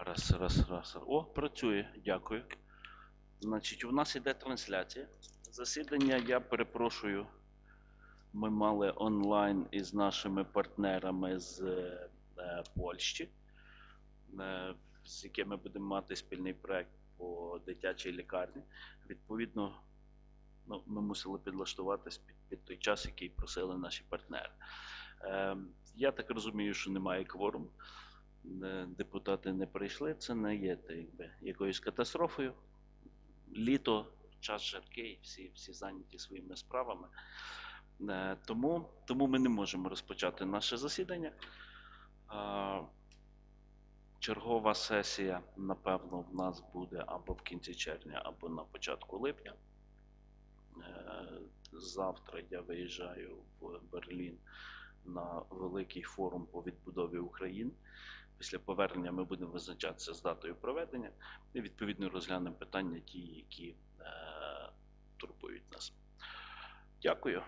Раз, раз, раз. О, працює. Дякую. Значить, у нас іде трансляція. Засідання, я перепрошую. Ми мали онлайн із нашими партнерами з е, е, Польщі, е, з якими будемо мати спільний проект по дитячій лікарні. Відповідно, ну, ми мусили підлаштуватись під, під той час, який просили наші партнери. Е, я так розумію, що немає кворуму. Е, Депутати не прийшли. Це не є якби, якоюсь катастрофою. Літо, час жаркий, всі, всі зайняті своїми справами. Е, Тому, тому ми не можемо розпочати наше засідання. Е, Чергова сесія, напевно, в нас буде або в кінці червня, або на початку липня. Завтра я виїжджаю в Берлін на великий форум по відбудові України. Після повернення ми будемо визначатися з датою проведення і відповідно розглянемо питання, ті, які е, турбують нас. Дякую.